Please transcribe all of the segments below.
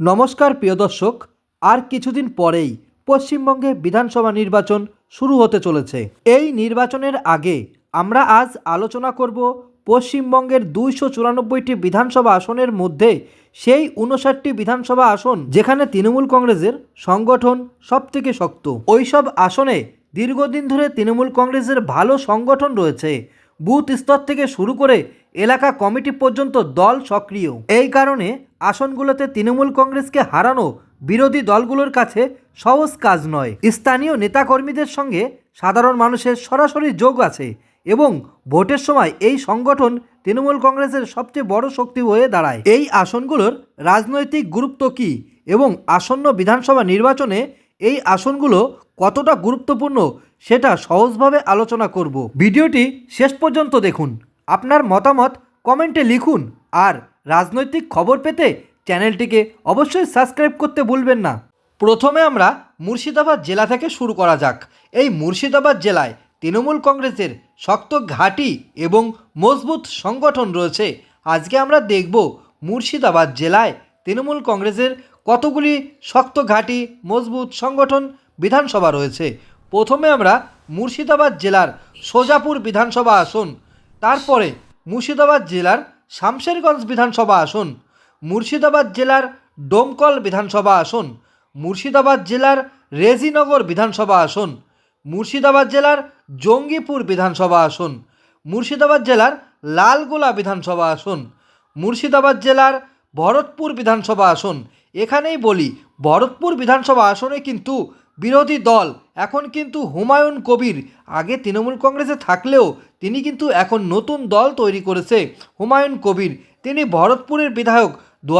নমস্কার প্রিয় দর্শক, আর কিছুদিন পরেই পশ্চিমবঙ্গে বিধানসভা নির্বাচন শুরু হতে চলেছে। এই নির্বাচনের আগে আমরা আজ আলোচনা করব পশ্চিমবঙ্গের দুইশো চুরানব্বইটি বিধানসভা আসনের মধ্যে সেই উনষাটটি বিধানসভা আসন যেখানে তৃণমূল কংগ্রেসের সংগঠন সবথেকে শক্ত। ওইসব আসনে দীর্ঘদিন ধরে তৃণমূল কংগ্রেসের ভালো সংগঠন রয়েছে। বুথ স্তর থেকে শুরু করে এলাকা কমিটি পর্যন্ত দল সক্রিয়। এই কারণে আসনগুলোতে তৃণমূল কংগ্রেসকে হারানো বিরোধী দলগুলোর কাছে সহজ কাজ নয়। স্থানীয় নেতাকর্মীদের সঙ্গে সাধারণ মানুষের সরাসরি যোগ আছে এবং ভোটের সময় এই সংগঠন তৃণমূল কংগ্রেসের সবচেয়ে বড় শক্তি হয়ে দাঁড়ায়। এই আসনগুলোর রাজনৈতিক গুরুত্ব কী এবং আসন্ন বিধানসভা নির্বাচনে এই আসনগুলো কতটা গুরুত্বপূর্ণ সেটা সহজভাবে আলোচনা করব। ভিডিওটি শেষ পর্যন্ত দেখুন। আপনার মতামত কমেন্টে লিখুন। আর রাজনৈতিক খবর পেতে চ্যানেলটিকে অবশ্যই সাবস্ক্রাইব করতে ভুলবেন না। প্রথমে আমরা মুর্শিদাবাদ জেলা থেকে শুরু করা যাক। এই মুর্শিদাবাদ জেলায় তৃণমূল কংগ্রেসের শক্ত ঘাঁটি এবং মজবুত সংগঠন রয়েছে। আজকে আমরা দেখব মুর্শিদাবাদ জেলায় তৃণমূল কংগ্রেসের কতগুলি শক্ত ঘাঁটি, মজবুত সংগঠন, বিধানসভা রয়েছে। প্রথমে আমরা মুর্শিদাবাদ জেলার সোজাপুর বিধানসভা আসন। তারপরে মুর্শিদাবাদ জেলার শামশেরগঞ্জ বিধানসভা আসন, মুর্শিদাবাদ জেলার ডোমকল বিধানসভা আসন, মুর্শিদাবাদ জেলার রেজিনগর বিধানসভা আসন, মুর্শিদাবাদ জেলার জঙ্গিপুর বিধানসভা আসন, মুর্শিদাবাদ জেলার লালগোলা বিধানসভা আসন, মুর্শিদাবাদ জেলার ভরতপুর বিধানসভা আসন। এখানেই বলি, ভরতপুর বিধানসভা আসনে কিন্তু বিরোধী দল। এখন কিন্তু হুমায়ুন কবির। আগে তৃণমূল কংগ্রেসে থাকলেও তিনি কিন্তু এখন নতুন দল তৈরি করেছে হুমায়ুন কবির। তিনি ভরতপুরের বিধায়ক। দু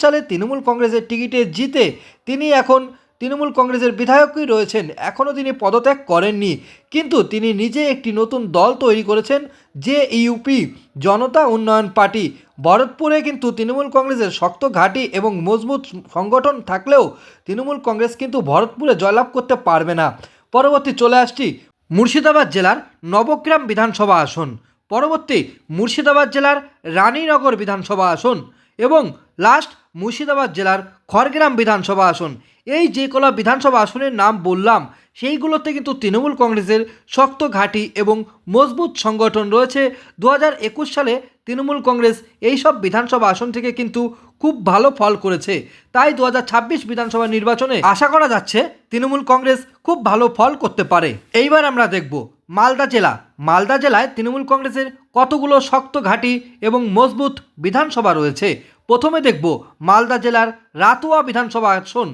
সালে তৃণমূল কংগ্রেসের টিকিটে জিতে তিনি এখন তৃণমূল কংগ্রেসের বিধায়কই রয়েছেন। এখনও তিনি পদত্যাগ করেননি। কিন্তু তিনি নিজে একটি নতুন দল তৈরি করেছেন যে ইউপি জনতা উন্নয়ন পার্টি। ভরতপুরে কিন্তু তৃণমূল কংগ্রেসের শক্ত ঘাঁটি এবং মজবুত সংগঠন থাকলেও তৃণমূল কংগ্রেস কিন্তু ভরতপুরে জয়লাভ করতে পারবে না। পরবর্তী চলে আসছি মুর্শিদাবাদ জেলার নবগ্রাম বিধানসভা আসন। পরবর্তী মুর্শিদাবাদ জেলার রানীনগর বিধানসভা আসন এবং লাস্ট মুর্শিদাবাদ জেলার খড়গ্রাম বিধানসভা আসন। এই যে কলা বিধানসভা আসনের নাম বললাম, সেইগুলোতে কিন্তু তৃণমূল কংগ্রেসের শক্ত ঘাঁটি এবং মজবুত সংগঠন রয়েছে। দু সালে তৃণমূল কংগ্রেস এই সব বিধানসভা আসন থেকে কিন্তু খুব ভালো ফল করেছে। তাই দু হাজার ছাব্বিশ বিধানসভা নির্বাচনে আশা করা যাচ্ছে তৃণমূল কংগ্রেস খুব ভালো ফল করতে পারে। এইবার আমরা দেখব মালদা জেলা। মালদা জেলায় তৃণমূল কংগ্রেসের কতগুলো শক্ত ঘাঁটি এবং মজবুত বিধানসভা রয়েছে? প্রথমে দেখব মালদা জেলার রাতুয়া বিধানসভা আসন,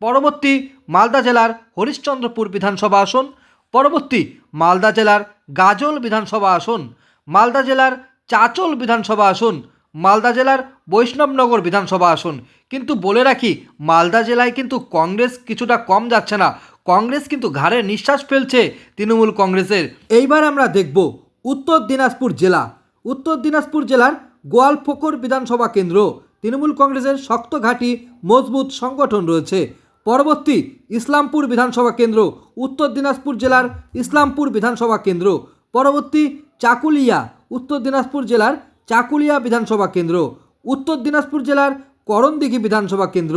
পরবর্তী মালদা জেলার হরিশ্চন্দ্রপুর বিধানসভা আসন, পরবর্তী মালদা জেলার গাজল বিধানসভা আসন, মালদা জেলার চাচল বিধানসভা আসন, মালদা জেলার বৈষ্ণবনগর বিধানসভা আসন। কিন্তু বলে রাখি, মালদা জেলায় কিন্তু কংগ্রেস কিছুটা কম যাচ্ছে না। কংগ্রেস কিন্তু ঘাড়ে নিঃশ্বাস ফেলছে তৃণমূল কংগ্রেসের। এইবার আমরা দেখব উত্তর দিনাজপুর জেলা। উত্তর দিনাজপুর জেলার গোয়ালফোকর বিধানসভা কেন্দ্র। তৃণমূল কংগ্রেসের শক্ত ঘাঁটি, মজবুত সংগঠন রয়েছে। পরবর্তী ইসলামপুর বিধানসভা কেন্দ্র, উত্তর দিনাজপুর জেলার ইসলামপুর বিধানসভা কেন্দ্র। পরবর্তী চাকুলিয়া, উত্তর দিনাজপুর জেলার চাকুলিয়া বিধানসভা কেন্দ্র। উত্তর দিনাজপুর জেলার করণদিঘি বিধানসভা কেন্দ্র।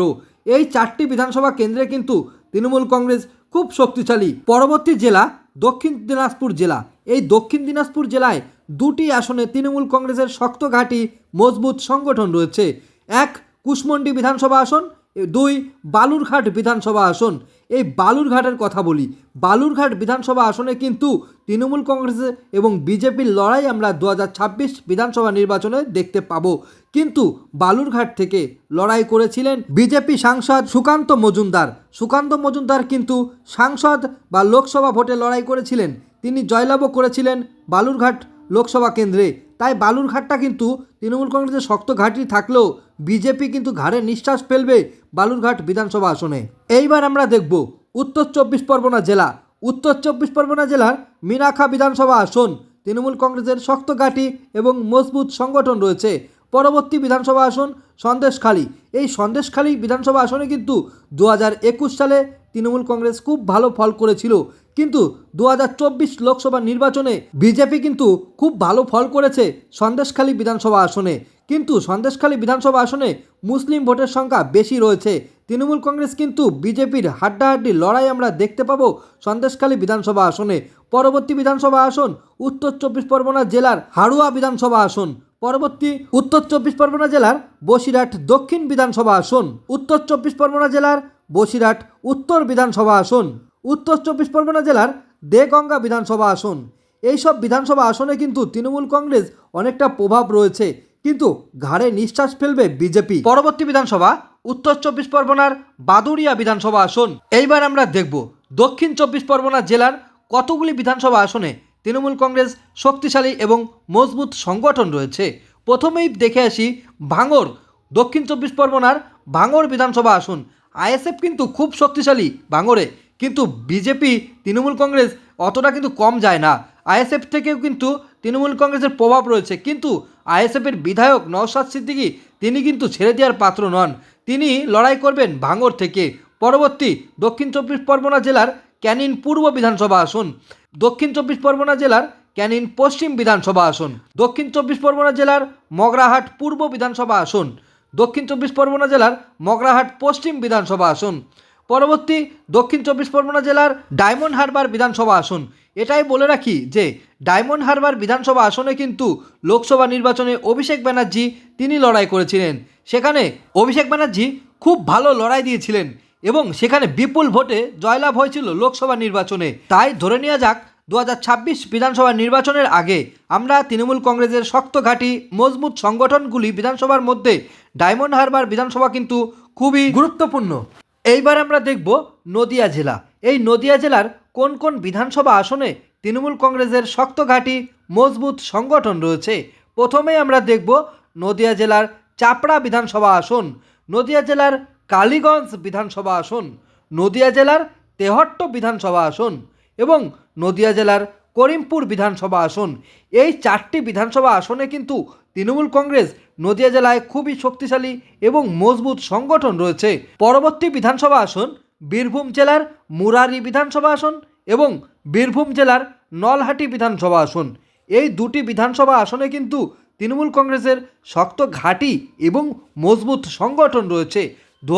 এই চারটি বিধানসভা কেন্দ্রে কিন্তু তৃণমূল কংগ্রেস খুব শক্তিশালী। পরবর্তী জেলা দক্ষিণ দিনাজপুর জেলা। এই দক্ষিণ দিনাজপুর জেলায় দুটি আসনে তৃণমূল কংগ্রেসের শক্ত ঘাঁটি, মজবুত সংগঠন রয়েছে। এক, কুশমন্ডি বিধানসভা আসন দুই, বালুরঘাট বিধানসভা আসন। এই বালুরঘাটের কথা বলি। বালুরঘাট বিধানসভা আসনে কিন্তু তৃণমূল কংগ্রেস এবং বিজেপির লড়াই আমরা দু হাজার ছাব্বিশ বিধানসভা নির্বাচনে দেখতে পাবো। কিন্তু বালুরঘাট থেকে লড়াই করেছিলেন বিজেপি সাংসদ সুকান্ত মজুমদার। সুকান্ত মজুমদার কিন্তু সাংসদ বা লোকসভা ভোটে লড়াই করেছিলেন। তিনি জয়লাভও করেছিলেন বালুরঘাট লোকসভা কেন্দ্রে। তাই বালুরঘাটটা কিন্তু তৃণমূল কংগ্রেসের শক্ত ঘাঁটি থাকলেও বিজেপি কিন্তু ঘাড়ে নিঃশ্বাস ফেলবে বালুরঘাট বিধানসভা আসনে। এইবার আমরা দেখব উত্তর চব্বিশ পরগনা জেলা। উত্তর চব্বিশ পরগনা জেলার মিনাখা বিধানসভা আসন। তৃণমূল কংগ্রেসের শক্ত ঘাঁটি এবং মজবুত সংগঠন রয়েছে। পরবর্তী বিধানসভা আসন সন্দেশখালী। এই সন্দেশখালী বিধানসভা আসনে কিন্তু দু হাজার একুশ সালে তৃণমূল কংগ্রেস খুব ভালো ফল করেছিল। কিন্তু দু হাজার চব্বিশ লোকসভা নির্বাচনে বিজেপি কিন্তু খুব ভালো ফল করেছে সন্দেশখালী বিধানসভা আসনে। কিন্তু সন্দেশখালী বিধানসভা আসনে মুসলিম ভোটের সংখ্যা বেশি রয়েছে। তৃণমূল কংগ্রেস কিন্তু বিজেপির হাড্ডাহাড্ডি লড়াই আমরা দেখতে পাবো সন্দেশখালী বিধানসভা আসনে। পরবর্তী বিধানসভা আসন উত্তর চব্বিশ পরগনা জেলার হাড়ুয়া বিধানসভা আসন। পরবর্তী উত্তর চব্বিশ পরগনা জেলার বসিরহাট দক্ষিণ বিধানসভা আসন। উত্তর চব্বিশ পরগনা জেলার বসিরহাট উত্তর বিধানসভা আসন। উত্তর চব্বিশ পরগনা জেলার দেগঙ্গা বিধানসভা আসন। এইসব বিধানসভা আসনে কিন্তু তৃণমূল কংগ্রেস অনেকটা প্রভাব রয়েছে, কিন্তু ঘাড়ে নিঃশ্বাস ফেলবে বিজেপি। পরবর্তী বিধানসভা উত্তর চব্বিশ পরগনার বাদুড়িয়া বিধানসভা আসন। এইবার আমরা দেখব দক্ষিণ চব্বিশ পরগনা জেলার কতগুলি বিধানসভা আসনে তৃণমূল কংগ্রেস শক্তিশালী এবং মজবুত সংগঠন রয়েছে। প্রথমেই দেখে আসি ভাঙর দক্ষিণ চব্বিশ পরগনার ভাঙর বিধানসভা আসন। আইএসএফ কিন্তু খুব শক্তিশালী ভাঙরে কিন্তু বিজেপি, তৃণমূল কংগ্রেস অতটা কিন্তু কম যায় না। আইএসএফ থেকেও কিন্তু তৃণমূল কংগ্রেসের প্রভাব রয়েছে। কিন্তু আইএসএফের বিধায়ক নওশাদ সিদ্দিকি, তিনি কিন্তু ছেড়ে দেওয়ার পাত্র নন। তিনি লড়াই করবেন ভাঙর থেকে। পরবর্তী দক্ষিণ চব্বিশ পরগনা জেলার ক্যানিন পূর্ব বিধানসভা আসন। দক্ষিণ চব্বিশ পরগনা জেলার ক্যানিন পশ্চিম বিধানসভা আসন। দক্ষিণ চব্বিশ পরগনা জেলার মগরাহাট পূর্ব বিধানসভা আসন। দক্ষিণ চব্বিশ পরগনা জেলার মগরাহাট পশ্চিম বিধানসভা আসন। পরবর্তী দক্ষিণ চব্বিশ পরগনা জেলার ডায়মন্ড হারবার বিধানসভা আসন। এটাই বলে রাখি যে, ডায়মন্ড হারবার বিধানসভা আসনে কিন্তু লোকসভা নির্বাচনে অভিষেক ব্যানার্জি তিনি লড়াই করেছিলেন। সেখানে অভিষেক ব্যানার্জি খুব ভালো লড়াই দিয়েছিলেন এবং সেখানে বিপুল ভোটে জয়লাভ হয়েছিল লোকসভা নির্বাচনে। তাই ধরে নেওয়া যাক দু হাজার ছাব্বিশ বিধানসভা নির্বাচনের আগে আমরা তৃণমূল কংগ্রেসের শক্ত ঘাঁটি, মজবুত সংগঠনগুলি বিধানসভার মধ্যে ডায়মন্ড হারবার বিধানসভা কিন্তু খুবই গুরুত্বপূর্ণ। এইবার আমরা দেখব নদিয়া জেলা। এই নদিয়া জেলার কোন কোন বিধানসভা আসনে তৃণমূল কংগ্রেসের শক্ত ঘাঁটি, মজবুত সংগঠন রয়েছে? প্রথমে আমরা দেখব নদিয়া জেলার চাপড়া বিধানসভা আসন, নদিয়া জেলার কালীগঞ্জ বিধানসভা আসন, নদিয়া জেলার তেহট্ট বিধানসভা আসন এবং নদিয়া জেলার করিমপুর বিধানসভা আসন। এই চারটি বিধানসভা আসনে কিন্তু তৃণমূল কংগ্রেস, নদিয়া জেলায় খুবই শক্তিশালী এবং মজবুত সংগঠন রয়েছে। পরবর্তী বিধানসভা আসন বীরভূম জেলার মুরারি বিধানসভা আসন এবং বীরভূম জেলার নলহাটি বিধানসভা আসন। এই দুটি বিধানসভা আসনে কিন্তু তৃণমূল কংগ্রেসের শক্ত ঘাঁটি এবং মজবুত সংগঠন রয়েছে। দু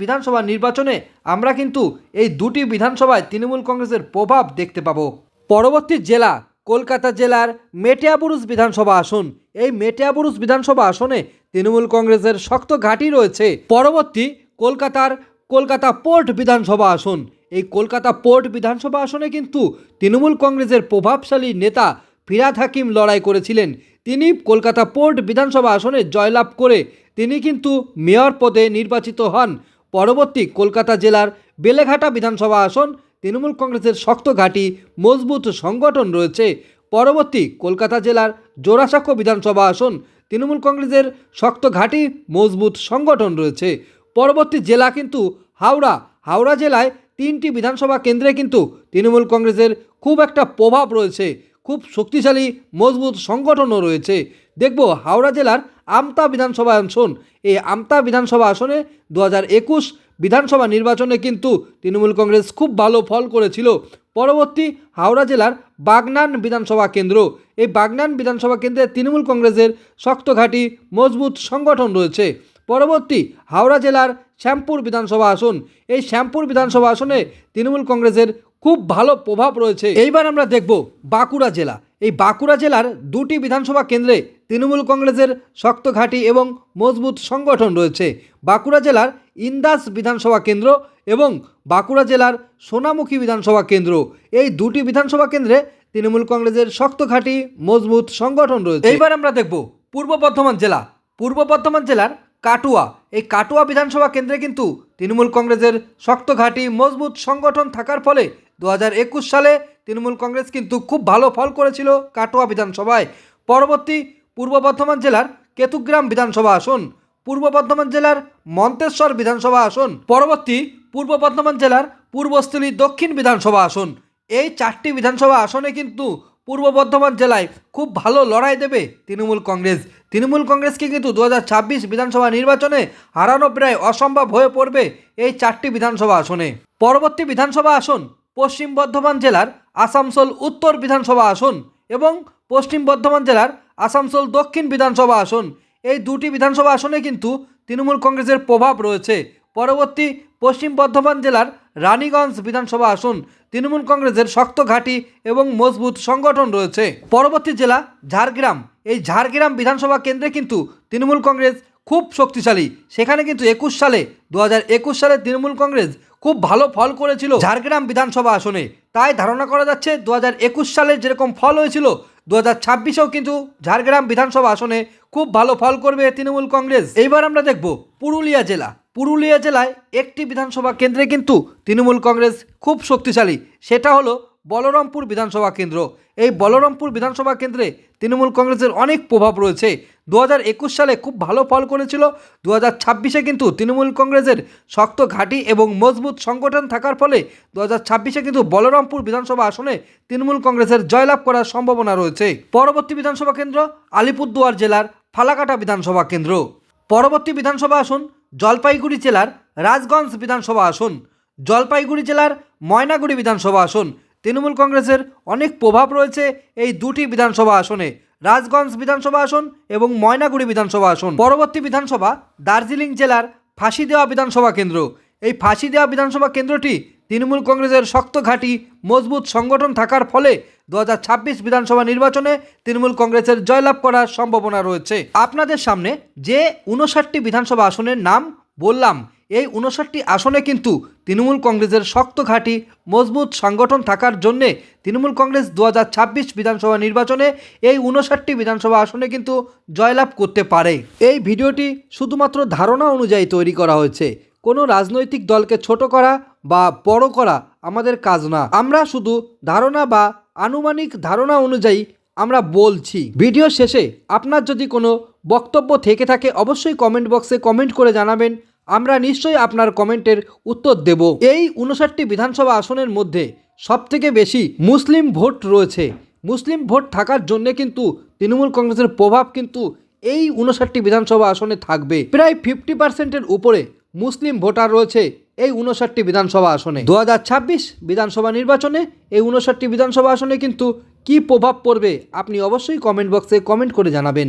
বিধানসভা নির্বাচনে আমরা কিন্তু এই দুটি বিধানসভায় তৃণমূল কংগ্রেসের প্রভাব দেখতে পাবো। পরবর্তী জেলা, কলকাতা জেলার মেটিয়াবুরুজ বিধানসভা আসন। এই মেটিয়াবুরুজ বিধানসভা আসনে তৃণমূল কংগ্রেসের শক্ত ঘাঁটি রয়েছে। পরবর্তী কলকাতার কলকাতা পোর্ট বিধানসভা আসন। এই কলকাতা পোর্ট বিধানসভা আসনে কিন্তু তৃণমূল কংগ্রেসের প্রভাবশালী নেতা ফিরাদ হাকিম লড়াই করেছিলেন। তিনি কলকাতা পোর্ট বিধানসভা আসনে জয়লাভ করে তিনি কিন্তু মেয়র পদে নির্বাচিত হন। পরবর্তী কলকাতা জেলার বেলেঘাটা বিধানসভা আসন, তৃণমূল কংগ্রেসের শক্ত ঘাঁটি, মজবুত সংগঠন রয়েছে। পরবর্তী কলকাতা জেলার জোড়াসাঁকো বিধানসভা আসন, তৃণমূল কংগ্রেসের শক্ত ঘাঁটি, মজবুত সংগঠন রয়েছে। পরবর্তী জেলা কিন্তু হাওড়া। হাওড়া জেলায় তিনটি বিধানসভা কেন্দ্রে কিন্তু তৃণমূল কংগ্রেসের খুব একটা প্রভাব রয়েছে। খুব শক্তিশালী, মজবুত সংগঠনও রয়েছে। দেখব হাওড়া জেলার আমতা বিধানসভা আসন। এই আমতা বিধানসভা আসনে দু একুশ বিধানসভা নির্বাচনে কিন্তু তৃণমূল কংগ্রেস খুব ভালো ফল করেছিল। পরবর্তী হাওড়া জেলার বাগনান বিধানসভা কেন্দ্র। এই বাগনান বিধানসভা কেন্দ্রে তৃণমূল কংগ্রেসের শক্ত ঘাঁটি মজবুত সংগঠন রয়েছে। পরবর্তী হাওড়া জেলার শ্যামপুর বিধানসভা আসন। এই শ্যামপুর বিধানসভা আসনে তৃণমূল কংগ্রেসের খুব ভালো প্রভাব রয়েছে। এইবার আমরা দেখব বাঁকুড়া জেলা। এই বাঁকুড়া জেলার দুটি বিধানসভা কেন্দ্রে তৃণমূল কংগ্রেসের শক্ত ঘাঁটি এবং মজবুত সংগঠন রয়েছে। বাঁকুড়া জেলার ইন্দাস বিধানসভা কেন্দ্র এবং বাঁকুড়া জেলার সোনামুখী বিধানসভা কেন্দ্র। এই দুটি বিধানসভা কেন্দ্রে তৃণমূল কংগ্রেসের শক্ত ঘাঁটি মজবুত সংগঠন রয়েছে। এইবার আমরা দেখব পূর্ব বর্ধমান জেলা। পূর্ব বর্ধমান জেলার কাটুয়া। এই কাটুয়া বিধানসভা কেন্দ্রে কিন্তু তৃণমূল কংগ্রেসের শক্ত ঘাঁটি মজবুত সংগঠন থাকার ফলে দু হাজার একুশ সালে তৃণমূল কংগ্রেস কিন্তু খুব ভালো ফল করেছিল কাটোয়া বিধানসভায়। পরবর্তী পূর্ব বর্ধমান জেলার কেতুগ্রাম বিধানসভা আসন, পূর্ব বর্ধমান জেলার মন্তেশ্বর বিধানসভা আসন, পরবর্তী পূর্ব বর্ধমান জেলার পূর্বস্থলী দক্ষিণ বিধানসভা আসন। এই চারটি বিধানসভা আসনে কিন্তু পূর্ব বর্ধমান জেলায় খুব ভালো লড়াই দেবে তৃণমূল কংগ্রেস। তৃণমূল কংগ্রেসকে কিন্তু দু হাজার ছাব্বিশ বিধানসভা নির্বাচনে হারানো প্রায় অসম্ভব হয়ে পড়বে এই চারটি বিধানসভা আসনে। পরবর্তী বিধানসভা আসন পশ্চিম বর্ধমান জেলার আসানসোল উত্তর বিধানসভা আসন এবং পশ্চিম বর্ধমান জেলার আসানসোল দক্ষিণ বিধানসভা আসন। এই দুটি বিধানসভা আসনে কিন্তু তৃণমূল কংগ্রেসের প্রভাব রয়েছে। পরবর্তী পশ্চিম বর্ধমান জেলার রানীগঞ্জ বিধানসভা আসন, তৃণমূল কংগ্রেসের শক্ত ঘাঁটি এবং মজবুত সংগঠন রয়েছে। পরবর্তী জেলা ঝাড়গ্রাম। এই ঝাড়গ্রাম বিধানসভা কেন্দ্রে কিন্তু তৃণমূল কংগ্রেস খুব শক্তিশালী। সেখানে কিন্তু একুশ সালে দু সালে তৃণমূল কংগ্রেস খুব ভালো ফল করেছিল ঝাড়গ্রাম বিধানসভা আসনে। তাই ধারণা করা যাচ্ছে দু হাজার একুশ সালে যেরকম ফল হয়েছিল দু হাজার ছাব্বিশেও কিন্তু ঝাড়গ্রাম বিধানসভা আসনে খুব ভালো ফল করবে তৃণমূল কংগ্রেস। এইবার আমরা দেখব পুরুলিয়া জেলা। পুরুলিয়া জেলায় একটি বিধানসভা কেন্দ্রে কিন্তু তৃণমূল কংগ্রেস খুব শক্তিশালী। সেটা হলো বলরামপুর বিধানসভা কেন্দ্র। এই বলরামপুর বিধানসভা কেন্দ্রে তৃণমূল কংগ্রেসের অনেক প্রভাব রয়েছে। দু সালে খুব ভালো ফল করেছিল। দু হাজার ছাব্বিশে কিন্তু তৃণমূল কংগ্রেসের শক্ত ঘাঁটি এবং মজবুত সংগঠন থাকার ফলে দু হাজার ছাব্বিশে কিন্তু বলরামপুর বিধানসভা আসনে তৃণমূল কংগ্রেসের জয়লাভ করার সম্ভাবনা রয়েছে। পরবর্তী বিধানসভা কেন্দ্র আলিপুরদুয়ার জেলার ফালাকাটা বিধানসভা কেন্দ্র। পরবর্তী বিধানসভা আসন জলপাইগুড়ি জেলার রাজগঞ্জ বিধানসভা আসন। জলপাইগুড়ি জেলার ময়নাগুড়ি বিধানসভা আসন। তৃণমূল কংগ্রেসের অনেক প্রভাব রয়েছে এই দুটি বিধানসভা আসনে। রাজগঞ্জ বিধানসভা আসন এবং ময়নাগুড়ি বিধানসভা আসন। পরবর্তী বিধানসভা দার্জিলিং জেলার ফাঁসি দেওয়া বিধানসভা কেন্দ্র। এই ফাঁসি দেওয়া বিধানসভা কেন্দ্রটি তৃণমূল কংগ্রেসের শক্ত ঘাঁটি, মজবুত সংগঠন থাকার ফলে দু হাজার ছাব্বিশ বিধানসভা নির্বাচনে তৃণমূল কংগ্রেসের জয়লাভ করার সম্ভাবনা রয়েছে। আপনাদের সামনে যে উনষাটটি বিধানসভা আসনের নাম বললাম এই উনষাটটি আসনে কিন্তু তৃণমূল কংগ্রেসের শক্ত ঘাঁটি, মজবুত সংগঠন থাকার জন্যে তৃণমূল কংগ্রেস দু হাজার ছাব্বিশ বিধানসভা নির্বাচনে এই উনষাটটি বিধানসভা আসনে কিন্তু জয়লাভ করতে পারে। এই ভিডিওটি শুধুমাত্র ধারণা অনুযায়ী তৈরি করা হয়েছে। কোনো রাজনৈতিক দলকে ছোট করা বা বড় করা আমাদের কাজ না। আমরা শুধু ধারণা বা আনুমানিক ধারণা অনুযায়ী আমরা বলছি। ভিডিও শেষে আপনার যদি কোনো বক্তব্য থেকে থাকে অবশ্যই কমেন্ট বক্সে কমেন্ট করে জানাবেন। আমরা নিশ্চয়ই আপনার কমেন্টের উত্তর দেব। এই উনষাটটি বিধানসভা আসনের মধ্যে সবথেকে বেশি মুসলিম ভোট রয়েছে। মুসলিম ভোট থাকার জন্য কিন্তু তৃণমূল কংগ্রেসের প্রভাব কিন্তু এই উনষাটটি বিধানসভা আসনে থাকবে। প্রায় ফিফটি পার্সেন্টের উপরে মুসলিম ভোটার রয়েছে এই উনষাটটি বিধানসভা আসনে। দু হাজার ছাব্বিশ বিধানসভা নির্বাচনে এই উনষাটটি বিধানসভা আসনে কিন্তু কি প্রভাব পড়বে আপনি অবশ্যই কমেন্ট বক্সে কমেন্ট করে জানাবেন।